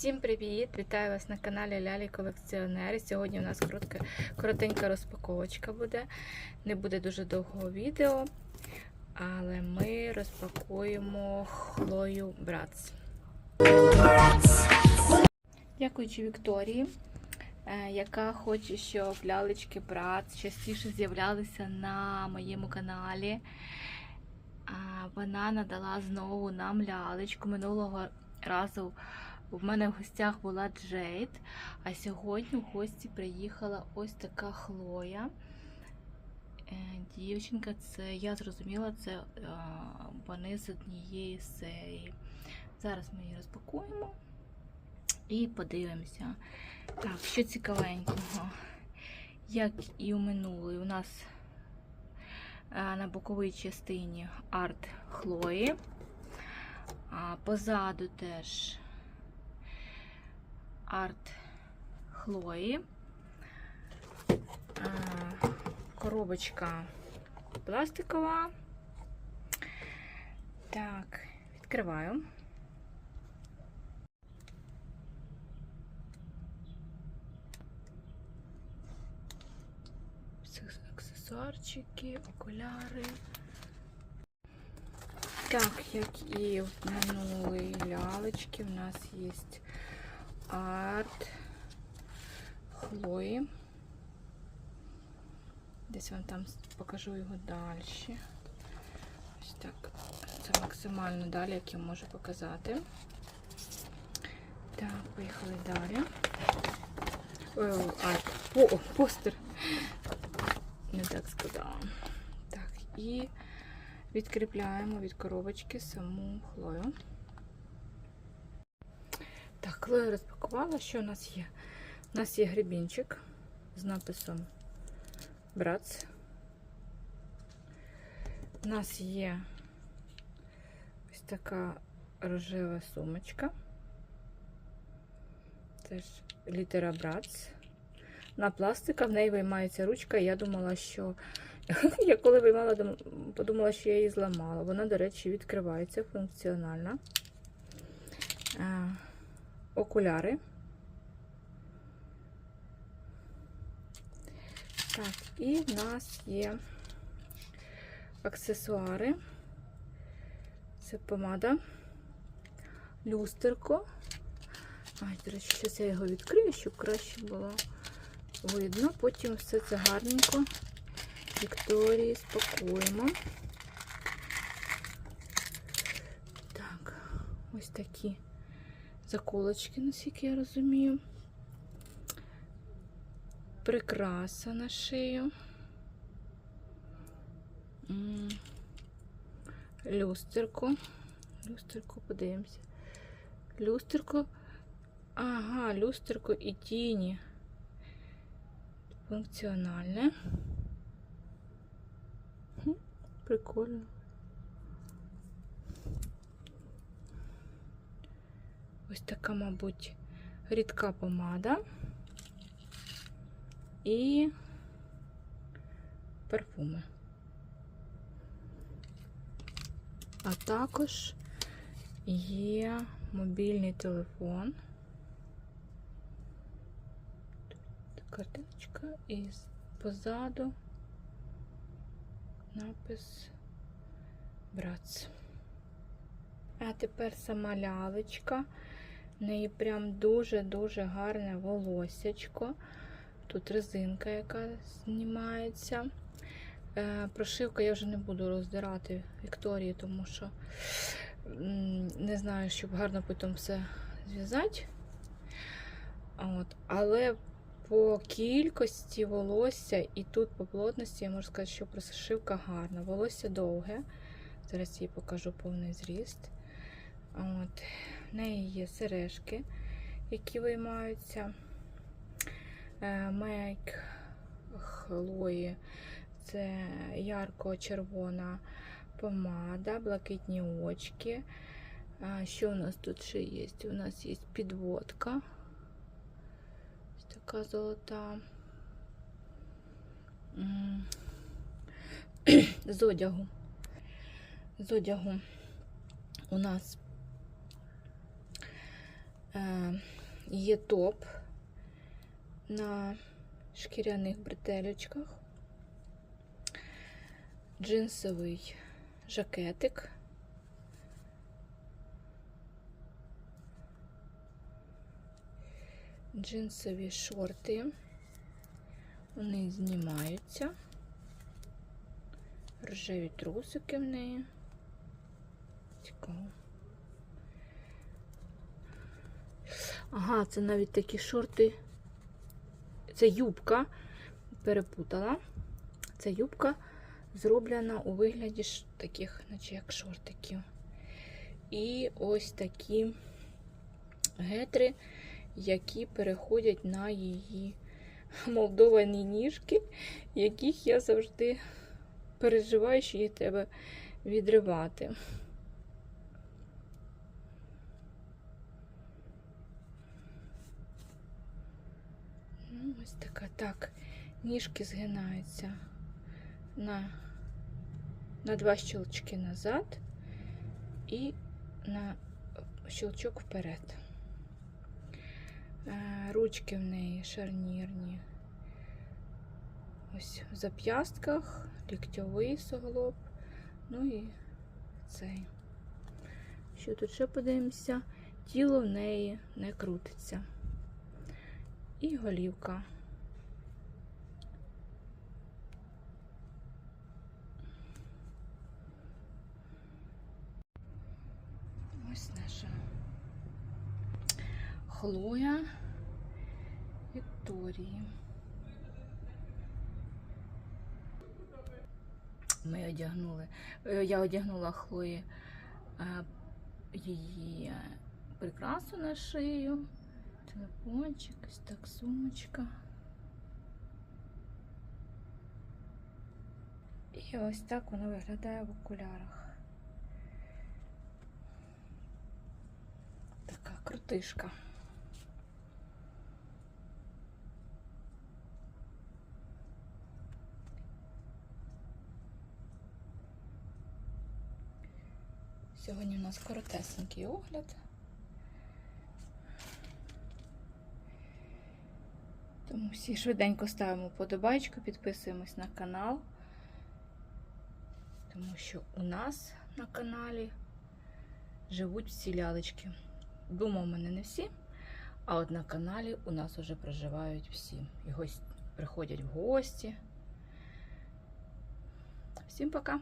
Всім привіт! Вітаю вас на каналі Лялі Колекціонери. Сьогодні у нас коротка, коротенька розпаковочка буде. Не буде дуже довгого відео, але ми розпакуємо Хлою Братс. Дякуючи Вікторії, е, яка хоче, щоб лялечки Братс частіше з'являлися на моєму каналі. Вона надала знову нам лялечку минулого разу. У мене в гостях була Джейд, а сьогодні в гості приїхала ось така Хлоя. Е, Дівчинка, це я зрозуміла, це вони з однієї серії. Зараз ми її розпакуємо і подивимося. Так, що цікавенького. Як і у минулої, у нас е, на боковій частині арт Хлої. Позаду теж арт Хлої. Коробочка пластикова. Так, відкриваю. Аксесуарчики, окуляри. Так, як і в минулої лялечки, у нас є арт Хлої. Десь вам там покажу його далі. Ось так. Це максимально далі, як я можу показати. Так, поїхали далі. Ой, ой. О, постер. Не так сказала. Так, і відкріпляємо від коробочки саму хлою. Так, хлою розпакувала. Що у нас є? У нас є гребінчик з написом Братс. У нас є ось така рожева сумочка. Теж літера Братс. На пластика, в неї виймається ручка. Я думала, що я коли виймала, подумала, що я її зламала. Вона, до речі, відкривається функціональна. Окуляри. Так, і в нас є аксесуари. Це помада, люстерко. Ай, до речі, зараз я його відкрию, щоб краще було видно. Потім все це гарненько Вікторії спакуємо. Так, ось такі заколочки, наскільки я розумію. Прикраса на шию. Люстерко. Люстерко, подивимося. Люстерко. Ага, люстерко і тіні. Функціональне. Прикольно. Ось така, мабуть, рідка помада і парфуми. А також є мобільний телефон. Тут картиночка і позаду напис Братс. А тепер сама лялечка. В неї прям дуже-дуже гарне волоссячко. Тут резинка, яка знімається. Е, прошивка я вже не буду роздирати Вікторії, тому що не знаю, щоб гарно потім все зв'язати. От. Але по кількості волосся і тут по плотності я можу сказати, що прошивка гарна. Волосся довге. Зараз їй покажу повний зріст. От. В неї є сережки, які виймаються. Е, Мейк Хлої це ярко-червона помада, блакитні очки. Що у нас тут ще є? У нас є підводка. Така золота. З одягу. З одягу у нас є топ на шкіряних бретелечках, джинсовий жакетик. Джинсові шорти, вони знімаються, рожеві трусики в неї. Цікаво. Ага, це навіть такі шорти. Це юбка, перепутала. Це юбка зроблена у вигляді таких, наче як шортиків. І ось такі гетри, які переходять на її молдовані ніжки, яких я завжди переживаю, що її треба відривати. Ну, ось така. Так, ніжки згинаються на, на два щелчки назад і на щелчок вперед. Е, Ручки в неї шарнірні. Ось в зап'ястках, ліктьовий суглоб, ну і цей. Що тут ще подивимося? Тіло в неї не крутиться. І голівка. Ось наша Хлоя Вікторії. Ми одягнули. е, Я одягнула Хлої е, її прикрасу на шию. Телефончик, ось так сумочка. І ось так воно виглядає в окулярах. Така крутишка. Сьогодні у нас коротесенький огляд. Всі швиденько ставимо вподобайку, підписуємось на канал. Тому що у нас на каналі живуть всі лялечки. Дома в мене не всі, а от на каналі у нас вже проживають всі. І гості приходять в гості. Всім пока!